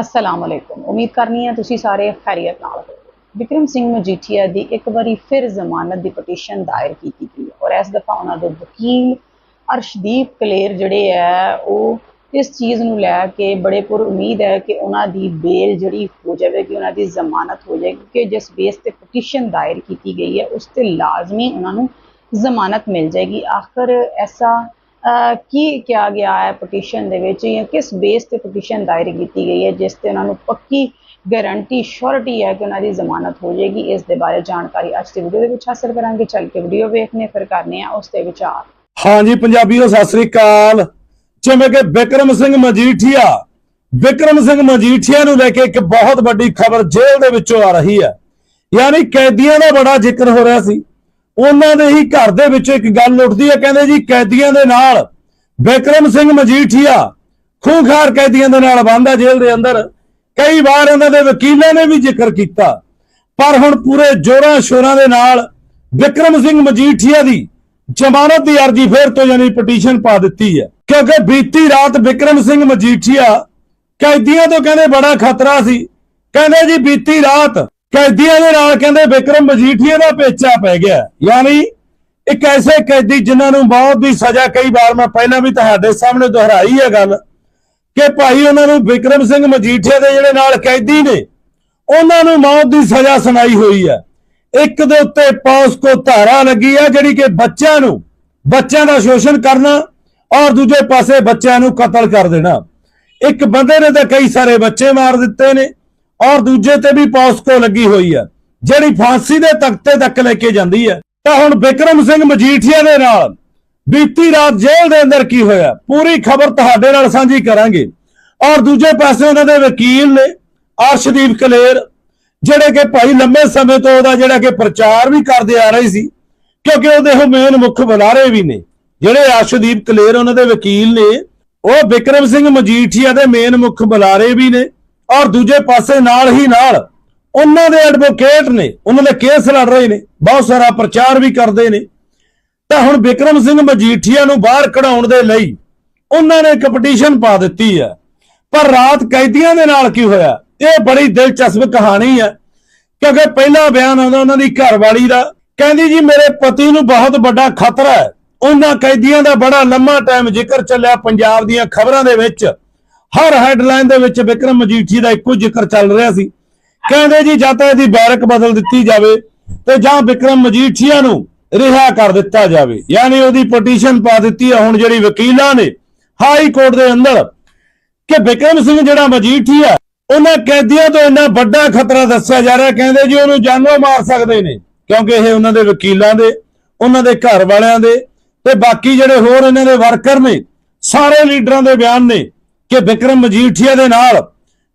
ਅਸਲਾਮ ਅਲੈਕੁਮ ਉਮੀਦ ਕਰਨੀ ਹੈ ਤੁਸੀਂ ਸਾਰੇ ਖੈਰੀਅਤ ਨਾਲ ਹੋ ਵਿਕਰਮ ਸਿੰਘ ਮਜੀਠੀਆ ਦੀ ਇੱਕ ਵਾਰੀ ਫਿਰ ਜ਼ਮਾਨਤ ਦੀ ਪਟੀਸ਼ਨ ਦਾਇਰ ਕੀਤੀ ਗਈ ਔਰ ਇਸ ਦਫਾ ਉਹਨਾਂ ਦੇ ਵਕੀਲ ਅਰਸ਼ਦੀਪ ਕਲੇਰ ਜਿਹੜੇ ਹੈ ਉਹ ਇਸ ਚੀਜ਼ ਨੂੰ ਲੈ ਕੇ ਬੜੇ ਪੁਰ ਉਮੀਦ ਹੈ ਕਿ ਉਹਨਾਂ ਦੀ ਬੇਲ ਜਿਹੜੀ ਹੋ ਜਾਵੇਗੀ ਉਹਨਾਂ ਦੀ ਜ਼ਮਾਨਤ ਹੋ ਜਾਏਗੀ ਕਿ ਜਿਸ ਬੇਸ ਤੇ ਪਟੀਸ਼ਨ ਦਾਇਰ ਕੀਤੀ ਗਈ ਹੈ ਉਸ ਤੇ ਲਾਜ਼ਮੀ ਉਹਨਾਂ ਨੂੰ ਜ਼ਮਾਨਤ ਮਿਲ ਜਾਏਗੀ ਆਖਰ ਐਸਾ ਕੀ ਕਿਹਾ ਗਿਆ ਹੈ ਪਟੀਸ਼ਨ ਦੇ ਵਿੱਚ ਜਾਂ ਕਿਸ ਬੇਸ ਤੇ ਪਟੀਸ਼ਨ ਦਾਇਰ ਕੀਤੀ ਗਈ ਹੈ, ਜਿਸ ਤੇ ਉਹਨਾਂ ਨੂੰ ਪੱਕੀ ਗਾਰੰਟੀ ਸ਼ੋਰਟੀ ਹੈ ਕਿ ਉਹਨਾਂ ਦੀ ਜ਼ਮਾਨਤ ਹੋ ਜਾਏਗੀ, ਇਸ ਦੇ ਬਾਰੇ ਜਾਣਕਾਰੀ ਅੱਜ ਦੀ ਵੀਡੀਓ ਦੇ ਵਿੱਚ ਹਾਸਲ ਕਰਾਂਗੇ। ਚੱਲ ਕੇ ਵੀਡੀਓ ਵੇਖਨੇ ਫਿਰ ਕਰਨੇ ਆ ਉਸ ਦੇ ਵਿਚਾਰ। ਹਾਂਜੀ ਪੰਜਾਬੀਓ, ਸਤਿ ਸ੍ਰੀ ਅਕਾਲ। ਜਿਵੇਂ ਕਿ ਵਿਕਰਮ ਸਿੰਘ ਮਜੀਠੀਆ, ਵਿਕਰਮ ਸਿੰਘ ਮਜੀਠੀਆ ਨੂੰ ਲੈ ਕੇ ਇੱਕ ਬਹੁਤ ਵੱਡੀ ਖਬਰ ਜੇਲ੍ਹ ਦੇ ਵਿੱਚੋਂ ਆ ਰਹੀ ਹੈ। ਯਾਨੀ ਕੈਦੀਆਂ ਦਾ ਬੜਾ ਜ਼ਿਕਰ ਹੋ ਰਿਹਾ ਸੀ। ਉਹਨਾਂ ਦੇ ਹੀ ਘਰ ਦੇ ਵਿੱਚ ਇੱਕ ਗੱਲ ਉੱਠਦੀ ਹੈ, ਕਹਿੰਦੇ ਜੀ ਕੈਦੀਆਂ ਦੇ ਨਾਲ ਵਿਕਰਮ ਸਿੰਘ ਮਜੀਠੀਆ ਖੂੰਖਾਰ ਕੈਦੀਆਂ ਦੇ ਨਾਲ ਬੰਦਾ ਜੇਲ੍ਹ ਦੇ ਅੰਦਰ। ਕਈ ਵਾਰ ਇਹਨਾਂ ਦੇ ਵਕੀਲਾਂ ਨੇ ਵੀ ਜ਼ਿਕਰ ਕੀਤਾ। ਪਰ ਹੁਣ ਪੂਰੇ ਜੋਰਾਂ ਸ਼ੋਰਾਂ ਦੇ ਨਾਲ ਵਿਕਰਮ ਸਿੰਘ ਮਜੀਠੀਆ ਦੀ ਜ਼ਮਾਨਤ ਦੀ ਅਰਜ਼ੀ ਫੇਰ ਤੋਂ ਯਾਨੀ ਪਟੀਸ਼ਨ ਪਾ ਦਿੱਤੀ ਹੈ। ਕਿਉਂਕਿ ਬੀਤੀ ਰਾਤ ਵਿਕਰਮ ਸਿੰਘ ਮਜੀਠੀਆ ਕੈਦੀਆਂ ਤੋਂ ਕਹਿੰਦੇ ਬੜਾ ਖਤਰਾ ਸੀ। ਕਹਿੰਦੇ ਜੀ ਬੀਤੀ ਰਾਤ ਕੈਦੀਆਂ ਦੇ ਨਾਲ ਕਹਿੰਦੇ ਵਿਕਰਮ ਮਜੀਠੀਆ ਦਾ ਪੇਚਾ ਪੈ ਗਿਆ। ਯਾਨੀ ਇੱਕ ਐਸੇ ਕੈਦੀ ਜਿਨ੍ਹਾਂ ਨੂੰ ਮੌਤ ਦੀ ਸਜ਼ਾ ਕਈ ਵਾਰ ਮੈਂ ਪਹਿਲਾਂ ਵੀ ਤੁਹਾਡੇ ਸਾਹਮਣੇ ਦੁਹਰਾਈ ਹੈ ਗੱਲ ਕਿ ਭਾਈ ਉਹਨਾਂ ਨੂੰ ਵਿਕਰਮ ਸਿੰਘ ਮਜੀਠੀਆ ਦੇ ਜਿਹੜੇ ਨਾਲ ਕੈਦੀ ਨੇ, ਉਹਨਾਂ ਨੂੰ ਮੌਤ ਦੀ ਸਜ਼ਾ ਸੁਣਾਈ ਹੋਈ ਹੈ। ਇੱਕ ਦੇ ਉੱਤੇ ਪੌਸਕੋ ਧਾਰਾ ਲੱਗੀ ਹੈ ਜਿਹੜੀ ਕਿ ਬੱਚਿਆਂ ਨੂੰ, ਬੱਚਿਆਂ ਦਾ ਸ਼ੋਸ਼ਣ ਕਰਨਾ ਔਰ ਦੂਜੇ ਪਾਸੇ ਬੱਚਿਆਂ ਨੂੰ ਕਤਲ ਕਰ ਦੇਣਾ। ਇੱਕ ਬੰਦੇ ਨੇ ਤਾਂ ਕਈ ਸਾਰੇ ਬੱਚੇ ਮਾਰ ਦਿੱਤੇ ਨੇ। ਔਰ ਦੂਜੇ ਤੇ ਵੀ ਪੌਸਕੋ ਲੱਗੀ ਹੋਈ ਹੈ, ਜਿਹੜੀ ਫਾਂਸੀ ਦੇ ਤਖਤੇ ਤੱਕ ਲੈ ਕੇ ਜਾਂਦੀ ਹੈ। ਤਾਂ ਹੁਣ ਵਿਕਰਮ ਸਿੰਘ ਮਜੀਠੀਆ ਦੇ ਨਾਲ ਬੀਤੀ ਰਾਤ ਜੇਲ੍ਹ ਦੇ ਅੰਦਰ ਕੀ ਹੋਇਆ, ਪੂਰੀ ਖਬਰ ਤੁਹਾਡੇ ਨਾਲ ਸਾਂਝੀ ਕਰਾਂਗੇ। ਔਰ ਦੂਜੇ ਪਾਸੇ ਉਹਨਾਂ ਦੇ ਵਕੀਲ ਨੇ, ਅਰਸ਼ਦੀਪ ਕਲੇਰ, ਜਿਹੜੇ ਕਿ ਭਾਈ ਲੰਮੇ ਸਮੇਂ ਤੋਂ ਉਹਦਾ ਜਿਹੜਾ ਕਿ ਪ੍ਰਚਾਰ ਵੀ ਕਰਦੇ ਆ ਰਹੇ ਸੀ, ਕਿਉਂਕਿ ਉਹਦੇ ਉਹ ਮੇਨ ਮੁੱਖ ਬੁਲਾਰੇ ਵੀ ਨੇ। ਜਿਹੜੇ ਅਰਸ਼ਦੀਪ ਕਲੇਰ ਉਹਨਾਂ ਦੇ ਵਕੀਲ ਨੇ, ਉਹ ਵਿਕਰਮ ਸਿੰਘ ਮਜੀਠੀਆ ਦੇ ਮੇਨ ਮੁੱਖ ਬੁਲਾਰੇ ਵੀ ਨੇ। ਔਰ ਦੂਜੇ ਪਾਸੇ ਨਾਲ ਹੀ ਨਾਲ ਉਹਨਾਂ ਦੇ ਐਡਵੋਕੇਟ ਨੇ, ਉਹਨਾਂ ਦੇ ਕੇਸ ਲੜ ਰਹੇ ਨੇ, ਬਹੁਤ ਸਾਰਾ ਪ੍ਰਚਾਰ ਵੀ ਕਰਦੇ ਨੇ। ਤਾਂ ਹੁਣ ਵਿਕਰਮ ਸਿੰਘ ਮਜੀਠੀਆ ਨੂੰ ਬਾਹਰ ਕਢਾਉਣ ਦੇ ਲਈ ਉਹਨਾਂ ਨੇ ਇੱਕ ਪਟੀਸ਼ਨ ਪਾ ਦਿੱਤੀ ਹੈ। ਪਰ ਰਾਤ ਕੈਦੀਆਂ ਦੇ ਨਾਲ ਕੀ ਹੋਇਆ? ਇਹ ਬੜੀ ਦਿਲਚਸਪ ਕਹਾਣੀ ਹੈ ਕਿਉਂਕਿ ਪਹਿਲਾ ਬਿਆਨ ਆਉਂਦਾ ਉਹਨਾਂ ਦੀ ਘਰਵਾਲੀ ਦਾ, ਕਹਿੰਦੀ ਜੀ ਮੇਰੇ ਪਤੀ ਨੂੰ ਬਹੁਤ ਵੱਡਾ ਖਤਰਾ ਹੈ। ਉਹਨਾਂ ਕੈਦੀਆਂ ਦਾ ਬੜਾ ਲੰਮਾ ਟਾਈਮ ਜ਼ਿਕਰ ਚੱਲਿਆ ਪੰਜਾਬ ਦੀਆਂ ਖਬਰਾਂ ਦੇ ਵਿੱਚ। ਹਰ ਹੈਡਲਾਈਨ ਦੇ ਵਿੱਚ ਵਿਕਰਮ ਮਜੀਠੀ ਦਾ ਇੱਕੋ ਜ਼ਿਕਰ ਚੱਲ ਰਿਹਾ ਸੀ। ਕਹਿੰਦੇ ਜੀ, ਜਾਂ ਤਾਂ ਇਹਦੀ ਬੈਰਕ ਬਦਲ ਦਿੱਤੀ ਜਾਵੇ ਤੇ ਜਾਂ ਵਿਕਰਮ ਮਜੀਠੀਆ ਨੂੰ ਰਿਹਾ ਕਰ ਦਿੱਤਾ ਜਾਵੇ। ਯਾਨੀ ਉਹਦੀ ਪਟੀਸ਼ਨ ਪਾ ਦਿੱਤੀ ਹੈ ਹੁਣ ਜਿਹੜੀ ਵਕੀਲਾਂ ਨੇ ਹਾਈ ਕੋਰਟ ਦੇ ਅੰਦਰ ਕਿ ਵਿਕਰਮ ਸਿੰਘ ਜਿਹੜਾ ਮਜੀਠੀਆ ਉਹਨਾਂ ਕੈਦੀਆਂ ਤੋਂ ਇੰਨਾ ਵੱਡਾ ਖਤਰਾ ਦੱਸਿਆ ਜਾ ਰਿਹਾ, ਕਹਿੰਦੇ ਜੀ ਉਹਨੂੰ ਜਾਨੋਂ ਮਾਰ ਸਕਦੇ ਨੇ। ਕਿਉਂਕਿ ਇਹ ਉਹਨਾਂ ਦੇ ਵਕੀਲਾਂ ਦੇ, ਉਹਨਾਂ ਦੇ ਘਰ ਵਾਲਿਆਂ ਦੇ ਤੇ ਬਾਕੀ ਜਿਹੜੇ ਹੋਰ ਇਹਨਾਂ ਦੇ ਵਰਕਰ ਨੇ, ਸਾਰੇ ਲੀਡਰਾਂ ਦੇ ਬਿਆਨ ਨੇ। ਕਿ ਵਿਕਰਮ ਮਜੀਠੀਆ ਦੇ ਨਾਲ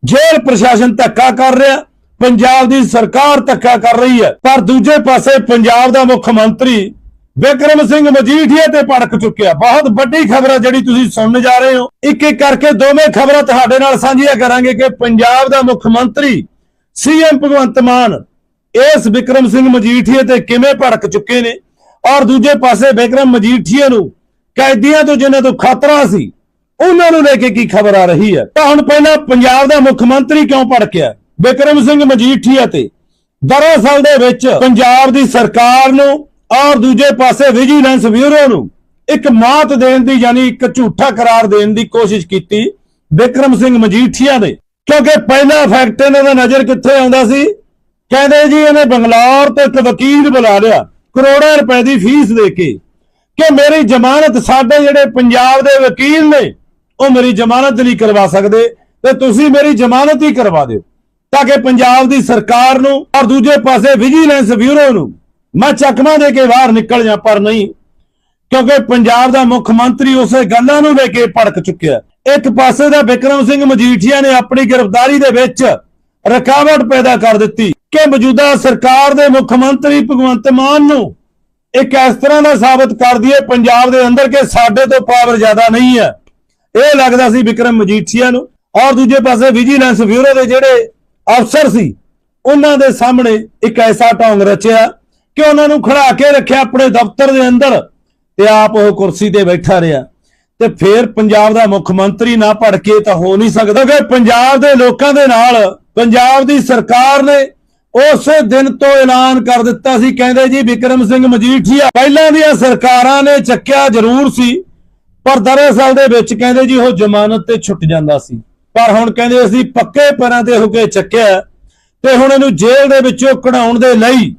ਜੇਲ੍ਹ ਪ੍ਰਸ਼ਾਸਨ ਧੱਕਾ ਕਰ ਰਿਹਾ, ਪੰਜਾਬ ਦੀ ਸਰਕਾਰ ਧੱਕਾ ਕਰ ਰਹੀ ਹੈ। ਪਰ ਦੂਜੇ ਪਾਸੇ ਪੰਜਾਬ ਦਾ ਮੁੱਖ ਮੰਤਰੀ ਵਿਕਰਮ ਸਿੰਘ ਮਜੀਠੀਆ ਤੇ ਭੜਕ ਚੁੱਕਿਆ। ਬਹੁਤ ਵੱਡੀ ਖਬਰ ਹੈ ਜਿਹੜੀ ਤੁਸੀਂ ਸੁਣਨ ਜਾ ਰਹੇ ਹੋ। ਇੱਕ ਇੱਕ ਕਰਕੇ ਦੋਵੇਂ ਖਬਰਾਂ ਤੁਹਾਡੇ ਨਾਲ ਸਾਂਝੀਆਂ ਕਰਾਂਗੇ ਕਿ ਪੰਜਾਬ ਦਾ ਮੁੱਖ ਮੰਤਰੀ ਸੀਐਮ ਭਗਵੰਤ ਮਾਨ ਇਸ ਵਿਕਰਮ ਸਿੰਘ ਮਜੀਠੀਆ ਤੇ ਕਿਵੇਂ ਭੜਕ ਚੁੱਕੇ ਨੇ ਔਰ ਦੂਜੇ ਪਾਸੇ ਵਿਕਰਮ ਮਜੀਠੀਆ ਨੂੰ ਕੈਦੀਆਂ ਤੋਂ ਜਿਨ੍ਹਾਂ ਤੋਂ ਖਤਰਾ ਸੀ ਉਹਨਾਂ ਨੂੰ ਲੈ ਕੇ ਕੀ ਖਬਰ ਆ ਰਹੀ ਹੈ? ਤਾਂ ਹੁਣ ਪਹਿਲਾਂ ਪੰਜਾਬ ਦਾ ਮੁੱਖ ਮੰਤਰੀ ਕਿਉਂ ਭੜਕਿਆ? ਵਿਕਰਮ ਸਿੰਘ ਮਜੀਠੀਆ ਤੇ। ਦਰਅਸਲ ਦੇ ਵਿੱਚ ਪੰਜਾਬ ਦੀ ਸਰਕਾਰ ਨੂੰ ਔਰ ਦੂਜੇ ਪਾਸੇ ਵਿਜੀਲੈਂਸ ਬਿਊਰੋ ਨੂੰ ਇੱਕ ਮਾਤ ਦੇਣ ਦੀ ਯਾਨੀ ਇੱਕ ਝੂਠਾ ਕਰਾਰ ਦੇਣ ਦੀ ਕੋਸ਼ਿਸ਼ ਕੀਤੀ ਵਿਕਰਮ ਸਿੰਘ ਮਜੀਠੀਆ ਨੇ। ਕਿਉਂਕਿ ਪਹਿਲਾ ਫੈਕਟ ਇਹਨਾਂ ਦਾ ਨਜ਼ਰ ਕਿੱਥੇ ਆਉਂਦਾ ਸੀ? ਕਹਿੰਦੇ ਜੀ ਇਹਨੇ ਬੰਗਲੌਰ ਤੋਂ ਇੱਕ ਵਕੀਲ ਬੁਲਾ ਲਿਆ, ਕਰੋੜਾਂ ਰੁਪਏ ਦੀ ਫੀਸ ਦੇ ਕੇ ਕਿ ਮੇਰੀ ਜ਼ਮਾਨਤ ਸਾਡੇ ਜਿਹੜੇ ਪੰਜਾਬ ਦੇ ਵਕੀਲ ਨੇ ਉਹ ਮੇਰੀ ਜ਼ਮਾਨਤ ਨਹੀਂ ਕਰਵਾ ਸਕਦੇ ਤੇ ਤੁਸੀਂ ਮੇਰੀ ਜ਼ਮਾਨਤ ਹੀ ਕਰਵਾ ਦਿਓ ਤਾਂ ਕਿ ਪੰਜਾਬ ਦੀ ਸਰਕਾਰ ਨੂੰ ਔਰ ਦੂਜੇ ਪਾਸੇ ਵਿਜੀਲੈਂਸ ਬਿਊਰੋ ਨੂੰ ਮੈਂ ਚੱਕਮਾ ਦੇ ਕੇ ਬਾਹਰ ਨਿਕਲ ਜਾ ਪਰ ਨਹੀਂ, ਕਿਉਂਕਿ ਪੰਜਾਬ ਦਾ ਮੁੱਖ ਮੰਤਰੀ ਉਸੇ ਗੱਲਾਂ ਨੂੰ ਲੈ ਕੇ ਭੜਕ ਚੁੱਕਿਆ। ਇੱਕ ਪਾਸੇ ਦਾ ਵਿਕਰਮ ਸਿੰਘ ਮਜੀਠੀਆ ਨੇ ਆਪਣੀ ਗ੍ਰਿਫਤਾਰੀ ਦੇ ਵਿੱਚ ਰੁਕਾਵਟ ਪੈਦਾ ਕਰ ਦਿੱਤੀ ਕਿ ਮੌਜੂਦਾ ਸਰਕਾਰ ਦੇ ਮੁੱਖ ਮੰਤਰੀ ਭਗਵੰਤ ਮਾਨ ਨੂੰ ਇੱਕ ਇਸ ਤਰ੍ਹਾਂ ਦਾ ਸਾਬਤ ਕਰ ਦਈਏ, ਪੰਜਾਬ ਦੇ ਅੰਦਰ ਕਿ ਸਾਡੇ ਤੋਂ ਪਾਵਰ ਜ਼ਿਆਦਾ ਨਹੀਂ ਹੈ। ਇਹ ਲੱਗਦਾ ਸੀ ਵਿਕਰਮ ਮਜੀਠੀਆ ਨੂੰ। ਔਰ ਦੂਜੇ ਪਾਸੇ ਵਿਜੀਲੈਂਸ ਬਿਊਰੋ ਦੇ ਜਿਹੜੇ ਅਫਸਰ ਸੀ, ਉਹਨਾਂ ਦੇ ਸਾਹਮਣੇ ਇੱਕ ਐਸਾ ਢੋਂਗ ਰਚਿਆ ਕਿ ਉਹਨਾਂ ਨੂੰ ਖੜਾ ਕੇ ਰੱਖਿਆ ਆਪਣੇ ਦਫ਼ਤਰ ਦੇ ਅੰਦਰ ਤੇ ਆਪ ਉਹ ਕੁਰਸੀ ਤੇ ਬੈਠਾ ਰਿਹਾ। ਤੇ ਫੇਰ ਪੰਜਾਬ ਦਾ ਮੁੱਖ ਮੰਤਰੀ ਨਾ ਭੜ ਕੇ ਤਾਂ ਹੋ ਨਹੀਂ ਸਕਦਾ ਕਿ ਪੰਜਾਬ ਦੇ ਲੋਕਾਂ ਦੇ ਨਾਲ ਪੰਜਾਬ ਦੀ ਸਰਕਾਰ ਨੇ ਉਸੇ ਦਿਨ ਤੋਂ ਐਲਾਨ ਕਰ ਦਿੱਤਾ ਸੀ। ਕਹਿੰਦੇ ਜੀ, ਵਿਕਰਮ ਸਿੰਘ ਮਜੀਠੀਆ ਪਹਿਲਾਂ ਦੀਆਂ ਸਰਕਾਰਾਂ ਨੇ ਚੱਕਿਆ ਜ਼ਰੂਰ ਸੀ ਪਰ ਦਰਅਸਲ ਦੇ ਵਿੱਚ ਕਹਿੰਦੇ ਜੀ ਉਹ ਜ਼ਮਾਨਤ ਤੇ ਛੁੱਟ ਜਾਂਦਾ ਸੀ। ਪਰ ਹੁਣ ਕਹਿੰਦੇ ਅਸੀਂ ਪੱਕੇ ਪੈਰਾਂ ਤੇ ਹੋ ਕੇ ਚੱਕਿਆ ਤੇ ਹੁਣ ਇਹਨੂੰ ਜੇਲ੍ਹ ਦੇ ਵਿੱਚੋਂ ਕਢਾਉਣ ਦੇ ਲਈ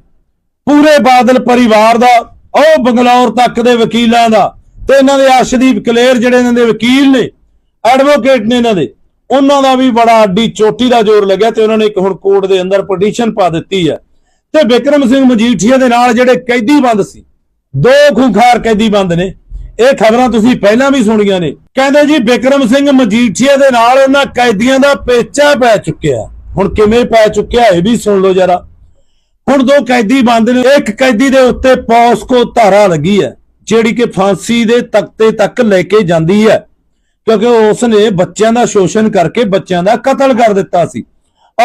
ਪੂਰੇ ਬਾਦਲ ਪਰਿਵਾਰ ਦਾ, ਉਹ ਬੰਗਲੌਰ ਤੱਕ ਦੇ ਵਕੀਲਾਂ ਦਾ ਤੇ ਇਹਨਾਂ ਦੇ ਅਰਸ਼ਦੀਪ ਕਲੇਰ ਜਿਹੜੇ ਇਹਨਾਂ ਦੇ ਵਕੀਲ ਨੇ ਐਡਵੋਕੇਟ ਨੇ ਇਹਨਾਂ ਦੇ, ਉਹਨਾਂ ਦਾ ਵੀ ਬੜਾ ਅੱਡੀ ਚੋਟੀ ਦਾ ਜ਼ੋਰ ਲੱਗਿਆ ਤੇ ਉਹਨਾਂ ਨੇ ਇੱਕ ਹੁਣ ਕੋਰਟ ਦੇ ਅੰਦਰ ਪਟੀਸ਼ਨ ਪਾ ਦਿੱਤੀ ਹੈ। ਤੇ ਵਿਕਰਮ ਸਿੰਘ ਮਜੀਠੀਆ ਦੇ ਨਾਲ ਜਿਹੜੇ ਕੈਦੀ ਬੰਦ ਸੀ, ਦੋ ਖੁੰਖਾਰ ਕੈਦੀ ਬੰਦ ਨੇ ਇਹ ਖਬਰਾਂ ਤੁਸੀਂ ਪਹਿਲਾਂ ਵੀ ਸੁਣੀਆਂ ਨੇ। ਕਹਿੰਦੇ ਜੀ ਵਿਕਰਮ ਸਿੰਘ ਮਜੀਠੀਆ ਦੇ ਨਾਲ ਉਹਨਾਂ ਕੈਦੀਆਂ ਦਾ ਪੇਚਾ ਪੈ ਚੁੱਕਿਆ। ਹੁਣ ਕਿਵੇਂ ਪੈ ਚੁੱਕਿਆ, ਇਹ ਵੀ ਸੁਣ ਲਓ ਜਰਾ। ਹੁਣ ਦੋ ਕੈਦੀ ਬੰਦ ਨੇ, ਇੱਕ ਕੈਦੀ ਦੇ ਉੱਤੇ ਪੌਸਕੋ ਧਾਰਾ ਲੱਗੀ ਹੈ, ਜਿਹੜੀ ਕਿ ਫਾਂਸੀ ਦੇ ਤਖਤੇ ਤੱਕ ਲੈ ਕੇ ਜਾਂਦੀ ਹੈ। ਕਿਉਂਕਿ ਉਸ ਨੇ ਬੱਚਿਆਂ ਦਾ ਸ਼ੋਸ਼ਣ ਕਰਕੇ ਬੱਚਿਆਂ ਦਾ ਕਤਲ ਕਰ ਦਿੱਤਾ ਸੀ।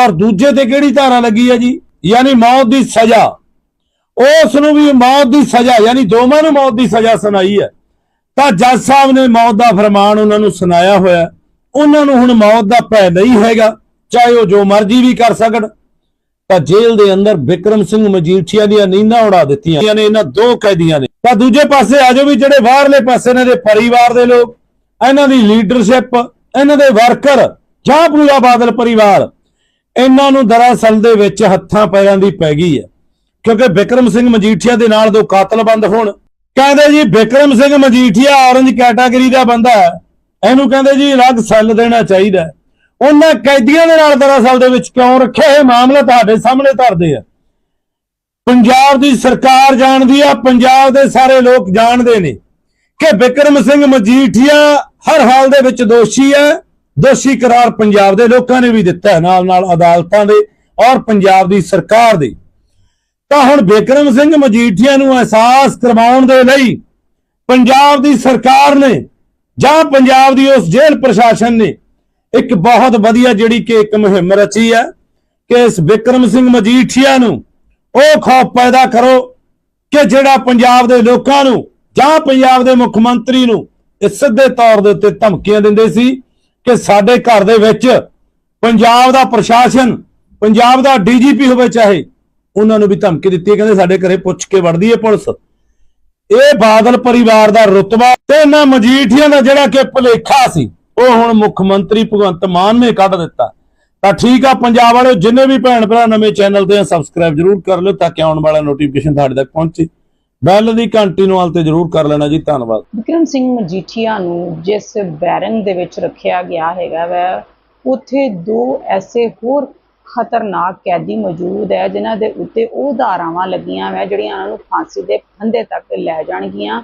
ਔਰ ਦੂਜੇ ਤੇ ਕਿਹੜੀ ਧਾਰਾ ਲੱਗੀ ਹੈ ਜੀ? ਯਾਨੀ ਮੌਤ ਦੀ ਸਜ਼ਾ। ਉਸ ਨੂੰ ਵੀ ਮੌਤ ਦੀ ਸਜ਼ਾ, ਯਾਨੀ ਦੋਵਾਂ ਨੂੰ ਮੌਤ ਦੀ ਸਜ਼ਾ ਸੁਣਾਈ ਹੈ। ਤਾਂ ਜੱਜ ਸਾਹਿਬ ਨੇ ਮੌਤ ਦਾ ਫਰਮਾਨ ਉਹਨਾਂ ਨੂੰ ਸੁਣਾਇਆ ਹੋਇਆ। ਉਹਨਾਂ ਨੂੰ ਹੁਣ ਮੌਤ ਦਾ ਭੈ ਨਹੀਂ ਹੈਗਾ, ਚਾਹੇ ਉਹ ਜੋ ਮਰਜ਼ੀ ਵੀ ਕਰ ਸਕਣ। ਤਾਂ ਜੇਲ੍ਹ ਦੇ ਅੰਦਰ ਵਿਕਰਮ ਸਿੰਘ ਮਜੀਠੀਆ ਦੀਆਂ ਨੀਂਦਾਂ ਉਡਾ ਦਿੱਤੀਆਂ ਨੇ, ਇਹਨਾਂ ਦੋ ਕੈਦੀਆਂ ਨੇ। ਤਾਂ ਦੂਜੇ ਪਾਸੇ ਆਜੋ ਵੀ ਜਿਹੜੇ ਬਾਹਰਲੇ ਪਾਸੇ ਨੇ ਦੇ ਪਰਿਵਾਰ ਦੇ ਲੋਕ, ਇਹਨਾਂ ਦੀ ਲੀਡਰਸ਼ਿਪ, ਇਹਨਾਂ ਦੇ ਵਰਕਰ, ਜਾਂ ਪੂਰਾ ਬਾਦਲ ਪਰਿਵਾਰ, ਇਹਨਾਂ ਨੂੰ ਦਰਅਸਲ ਦੇ ਵਿੱਚ ਹੱਥਾਂ ਪੈਰਾਂ ਦੀ ਪੈ ਗਈ ਹੈ। ਕਿਉਂਕਿ ਵਿਕਰਮ ਸਿੰਘ ਮਜੀਠੀਆ ਦੇ ਨਾਲ ਦੋ ਕਾਤਲ ਬੰਦ ਹੋਣ ਕਹਿੰਦੇ ਜੀ ਵਿਕਰਮ ਸਿੰਘ ਮਜੀਠੀਆ ਔਰੰਜ ਕੈਟਾਗਰੀ ਦਾ ਬੰਦਾ ਹੈ। ਇਹਨੂੰ ਕਹਿੰਦੇ ਜੀ ਅਲੱਗ ਸੈੱਲ ਦੇਣਾ ਚਾਹੀਦਾ ਉਹਨਾਂ ਕੈਦੀਆਂ ਦੇ ਨਾਲ ਦਰਅਸਲ ਦੇ ਵਿੱਚ ਕਿਉਂ ਰੱਖਿਆ ਇਹ ਮਾਮਲਾ ਤੁਹਾਡੇ ਸਾਹਮਣੇ ਧਰਦੇ ਆ। ਪੰਜਾਬ ਦੀ ਸਰਕਾਰ ਜਾਣਦੀ ਆ, ਪੰਜਾਬ ਦੇ ਸਾਰੇ ਲੋਕ ਜਾਣਦੇ ਨੇ ਕਿ ਵਿਕਰਮ ਸਿੰਘ ਮਜੀਠੀਆ ਹਰ ਹਾਲ ਦੇ ਵਿੱਚ ਦੋਸ਼ੀ ਹੈ। ਦੋਸ਼ੀ ਕਰਾਰ ਪੰਜਾਬ ਦੇ ਲੋਕਾਂ ਨੇ ਵੀ ਦਿੱਤਾ ਨਾਲ ਨਾਲ ਅਦਾਲਤਾਂ ਦੇ ਔਰ ਪੰਜਾਬ ਦੀ ਸਰਕਾਰ ਦੇ। ਤਾਂ ਹੁਣ ਵਿਕਰਮ ਸਿੰਘ ਮਜੀਠੀਆ ਨੂੰ ਅਹਿਸਾਸ ਕਰਵਾਉਣ ਦੇ ਲਈ ਪੰਜਾਬ ਦੀ ਸਰਕਾਰ ਨੇ ਜਾਂ ਪੰਜਾਬ ਦੀ ਉਸ ਜੇਲ੍ਹ ਪ੍ਰਸ਼ਾਸਨ ਨੇ ਇੱਕ ਬਹੁਤ ਵਧੀਆ ਜਿਹੜੀ ਕਿ ਇੱਕ ਮੁਹਿੰਮ ਰਚੀ ਹੈ ਕਿ ਇਸ ਵਿਕਰਮ ਸਿੰਘ ਮਜੀਠੀਆ ਨੂੰ ਉਹ ਖੌਫ ਪੈਦਾ ਕਰੋ ਕਿ ਜਿਹੜਾ ਪੰਜਾਬ ਦੇ ਲੋਕਾਂ ਨੂੰ ਜਾਂ ਪੰਜਾਬ ਦੇ ਮੁੱਖ ਮੰਤਰੀ ਨੂੰ ਇਹ ਸਿੱਧੇ ਤੌਰ ਦੇ ਉੱਤੇ ਧਮਕੀਆਂ ਦਿੰਦੇ ਸੀ ਕਿ ਸਾਡੇ ਘਰ ਦੇ ਵਿੱਚ ਪੰਜਾਬ ਦਾ ਪ੍ਰਸ਼ਾਸਨ, ਪੰਜਾਬ ਦਾ ਡੀਜੀਪੀ ਹੋਵੇ ਚਾਹੇ ਉਹਨਾਂ ਨੂੰ ਵੀ ਧਮਕੀ ਦਿੱਤੀ ਕਹਿੰਦੇ ਸਾਡੇ ਘਰੇ ਪੁੱਛ ਕੇ ਵੜਦੀ ਹੈ ਪੁਲਿਸ। ਇਹ ਬਾਦਲ ਪਰਿਵਾਰ ਦਾ ਰੁਤਬਾ ਤੇ ਇਹਨਾਂ ਮਜੀਠੀਆਂ ਦਾ ਜਿਹੜਾ ਕਿ ਭੁਲੇਖਾ ਸੀ, ਉਹ ਹੁਣ ਮੁੱਖ ਮੰਤਰੀ ਭਗਵੰਤ ਮਾਨ ਨੇ ਕੱਢ ਦਿੱਤਾ। ਤਾਂ ਠੀਕ ਆ, ਪੰਜਾਬ ਵਾਲਿਓ, ਜਿੰਨੇ ਵੀ ਭੈਣ ਭਰਾ ਨਵੇਂ ਚੈਨਲ ਤੇ ਆ ਸਬਸਕ੍ਰਾਈਬ ਜਰੂਰ ਕਰ ਲਿਓ ਤਾਂ ਕਿ ਆਉਣ ਵਾਲਾ ਨੋਟੀਫਿਕੇਸ਼ਨ ਤੁਹਾਡੇ ਤੱਕ ਪਹੁੰਚੇ। ਬੈਲ ਦੀ ਘੰਟੀ ਨੂੰ ਹਾਲ ਤੇ ਜਰੂਰ ਕਰ ਲੈਣਾ ਜੀ, ਧੰਨਵਾਦ। ਵਿਕਰਮ ਸਿੰਘ ਮਜੀਠੀਆ ਨੂੰ ਜਿਸ ਬੈਰਨ ਦੇ ਵਿੱਚ ਰੱਖਿਆ ਗਿਆ ਹੈਗਾ ਵੈ, ਉੱਥੇ ਦੋ ਐਸੇ ਹੋਰ ਖਤਰਨਾਕ ਕੈਦੀ ਮੌਜੂਦ ਹੈ, ਜਿਨ੍ਹਾਂ ਦੇ ਉੱਤੇ ਉਹ ਧਾਰਾਵਾਂ ਲੱਗੀਆਂ ਵੈ, ਜਿਹੜੀਆਂ ਉਹਨਾਂ ਨੂੰ ਫਾਂਸੀ ਦੇ ਫੰਦੇ ਤੱਕ ਲੈ ਜਾਣਗੀਆਂ।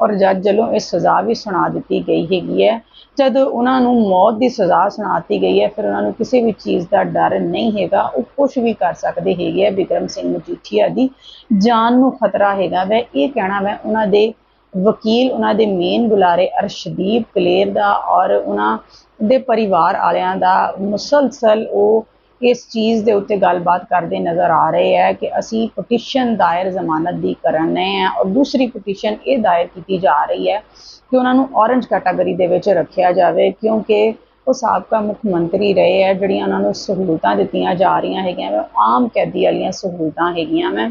ਔਰ ਜੱਜ ਵੱਲੋਂ ਇਹ ਸਜ਼ਾ ਵੀ ਸੁਣਾ ਦਿੱਤੀ ਗਈ ਹੈਗੀ ਹੈ। ਜਦ ਉਹਨਾਂ ਨੂੰ ਮੌਤ ਦੀ ਸਜ਼ਾ ਸੁਣਾਤੀ ਗਈ ਹੈ, ਫਿਰ ਉਹਨਾਂ ਨੂੰ ਕਿਸੇ ਵੀ ਚੀਜ਼ ਦਾ ਡਰ ਨਹੀਂ ਹੈਗਾ। ਉਹ ਕੁਝ ਵੀ ਕਰ ਸਕਦੇ ਹੈਗੇ ਆ। ਵਿਕਰਮ ਸਿੰਘ ਮਜੀਠੀਆ ਦੀ ਜਾਨ ਨੂੰ ਖਤਰਾ ਹੈਗਾ ਵੈ। ਇਹ ਕਹਿਣਾ ਵੈ, ਉਹਨਾਂ ਦੇ ਵਕੀਲ, ਉਹਨਾਂ ਦੇ ਮੇਨ ਬੁਲਾਰੇ ਅਰਸ਼ਦੀਪ ਕਲੇਰ ਦਾ ਔਰ ਉਹਨਾਂ ਦੇ ਪਰਿਵਾਰ ਵਾਲਿਆਂ ਦਾ ਮੁਸਲਸਲ ਉਹ ਇਸ ਚੀਜ਼ ਦੇ ਉੱਤੇ ਗੱਲਬਾਤ ਕਰਦੇ ਨਜ਼ਰ ਆ ਰਹੇ ਹੈ ਕਿ ਅਸੀਂ ਪਟੀਸ਼ਨ ਦਾਇਰ ਜ਼ਮਾਨਤ ਦੀ ਕਰਨ ਕਰਨੇ ਹਾਂ ਔਰ ਦੂਸਰੀ ਪਟੀਸ਼ਨ ਇਹ ਦਾਇਰ ਕੀਤੀ ਜਾ ਰਹੀ ਹੈ ਕਿ ਉਹਨਾਂ ਨੂੰ ਔਰੰਜ ਕੈਟਾਗਰੀ ਦੇ ਵਿੱਚ ਰੱਖਿਆ ਜਾਵੇ ਕਿਉਂਕਿ ਉਹ ਸਾਬਕਾ ਮੁੱਖ ਮੰਤਰੀ ਰਹੇ ਹੈ ਜਿਹੜੀਆਂ ਉਹਨਾਂ ਨੂੰ ਸਹੂਲਤਾਂ ਦਿੱਤੀਆਂ ਜਾ ਰਹੀਆਂ ਹੈਗੀਆਂ ਵਾ, ਆਮ ਕੈਦੀ ਵਾਲੀਆਂ ਸਹੂਲਤਾਂ ਹੈਗੀਆਂ ਮੈਂ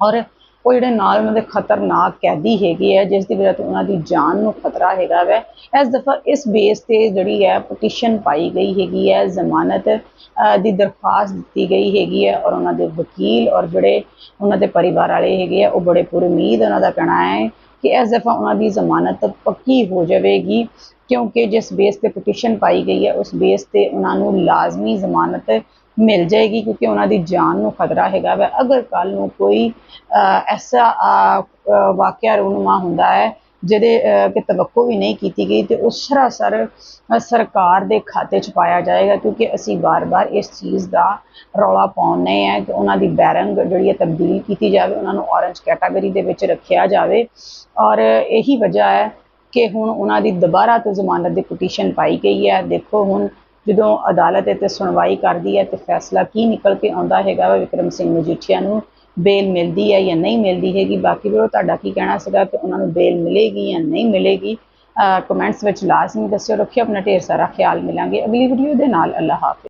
ਔਰ ਉਹ ਜਿਹੜੇ ਨਾਲ ਉਹਨਾਂ ਦੇ ਖਤਰਨਾਕ ਕੈਦੀ ਹੈਗੇ ਆ, ਜਿਸ ਦੀ ਵਜ੍ਹਾ ਤੋਂ ਉਹਨਾਂ ਦੀ ਜਾਨ ਨੂੰ ਖਤਰਾ ਹੈਗਾ ਵੈ, ਇਸ ਦਫਾ ਇਸ ਬੇਸ ਤੇ ਜਿਹੜੀ ਹੈ ਪਟੀਸ਼ਨ ਪਾਈ ਗਈ ਹੈਗੀ ਹੈ, ਜ਼ਮਾਨਤ ਦੀ ਦਰਖਾਸਤ ਦਿੱਤੀ ਗਈ ਹੈਗੀ ਹੈ ਔਰ ਉਹਨਾਂ ਦੇ ਵਕੀਲ ਔਰ ਜਿਹੜੇ ਉਹਨਾਂ ਦੇ ਪਰਿਵਾਰ ਵਾਲੇ ਹੈਗੇ ਆ, ਉਹ ਬੜੇ ਪੁਰ ਉਮੀਦ ਉਹਨਾਂ ਦਾ ਕਹਿਣਾ ਹੈ ਕਿ ਇਸ ਦਫਾ ਉਹਨਾਂ ਦੀ ਜ਼ਮਾਨਤ ਪੱਕੀ ਹੋ ਜਾਵੇਗੀ ਕਿਉਂਕਿ ਜਿਸ ਬੇਸ ਤੇ ਪਟੀਸ਼ਨ ਪਾਈ ਗਈ ਹੈ, ਉਸ ਬੇਸ ਤੇ ਉਹਨਾਂ ਨੂੰ ਲਾਜ਼ਮੀ ਜ਼ਮਾਨਤ ਮਿਲ ਜਾਏਗੀ ਕਿਉਂਕਿ ਉਹਨਾਂ ਦੀ ਜਾਨ ਨੂੰ ਖਤਰਾ ਹੈਗਾ ਵਾ। ਅਗਰ ਕੱਲ ਨੂੰ ਕੋਈ ਐਸਾ ਵਾਕਿਆ ਰੂਨਮਾ ਹੁੰਦਾ ਹੈ, ਜਿਹਦੇ ਕਿ ਤਵੱਕੋ ਵੀ ਨਹੀਂ ਕੀਤੀ ਗਈ, ਤੇ ਉਹ ਸਰਾਸਰ ਸਰਕਾਰ ਦੇ ਖਾਤੇ 'ਚ ਪਾਇਆ ਜਾਏਗਾ ਕਿਉਂਕਿ ਅਸੀਂ ਬਾਰ-ਬਾਰ ਇਸ ਚੀਜ਼ ਦਾ ਰੌਲਾ ਪਾਉਂਦੇ ਆ ਕਿ ਉਹਨਾਂ ਦੀ ਬੈਰੰਗ ਜਿਹੜੀ ਹੈ ਤਬਦੀਲ ਕੀਤੀ ਜਾਵੇ, ਉਹਨਾਂ ਨੂੰ ਔਰੰਜ ਕੈਟਾਗਰੀ ਦੇ ਵਿੱਚ ਰੱਖਿਆ ਜਾਵੇ। ਔਰ ਇਹੀ ਵਜ੍ਹਾ ਹੈ ਕਿ ਹੁਣ ਉਹਨਾਂ ਦੀ ਦੁਬਾਰਾ ਤੋਂ ਜ਼ਮਾਨਤ ਦੀ ਪਟੀਸ਼ਨ ਪਾਈ ਗਈ ਹੈ। ਦੇਖੋ ਹੁਣ ਜਦੋਂ ਅਦਾਲਤ ਇੱਥੇ ਸੁਣਵਾਈ ਕਰਦੀ ਹੈ ਤੇ ਫੈਸਲਾ ਕੀ ਨਿਕਲ ਕੇ ਆਉਂਦਾ ਹੈਗਾ ਵਾ ਵਿਕਰਮ ਸਿੰਘ ਮਜੀਠੀਆ ਨੂੰ? ਬੇਲ ਮਿਲਦੀ ਹੈ ਜਾਂ ਨਹੀਂ ਮਿਲਦੀ ਹੈਗੀ? ਬਾਕੀ ਵੀ ਉਹ ਤੁਹਾਡਾ ਕੀ ਕਹਿਣਾ ਸੀਗਾ ਕਿ ਉਹਨਾਂ ਨੂੰ ਬੇਲ ਮਿਲੇਗੀ ਜਾਂ ਨਹੀਂ ਮਿਲੇਗੀ? ਕਮੈਂਟਸ ਵਿੱਚ ਲਾਜ਼ਮੀ ਦੱਸਿਓ, ਰੱਖਿਓ, ਆਪਣਾ ਢੇਰ ਸਾਰਾ ਖਿਆਲ ਮਿਲਾਂਗੇ। ਅਗਲੀ ਵੀਡੀਓ ਦੇ ਨਾਲ ਅੱਲਾਹ ਹਾਫਿਜ਼।